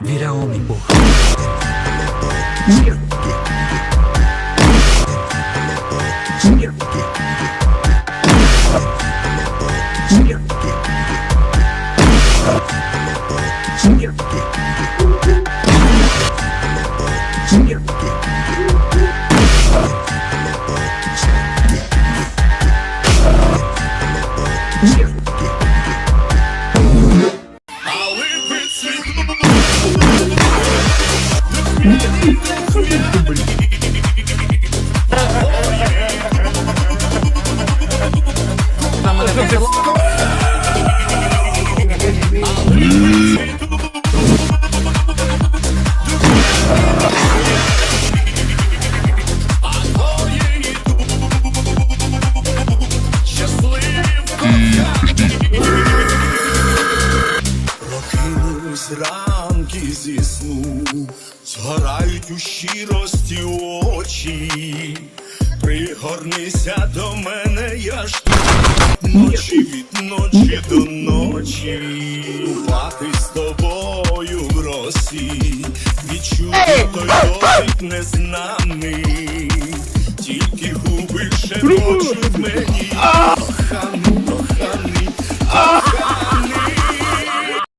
Vira oh, mi Там мене Ранки зі сну, згорають у щирості очі, пригорнися до мене, я ж тут ночі від ночі до ночі, Купати з тобою в росі, відчути той досить незнаний, тільки губи шепочуть мені.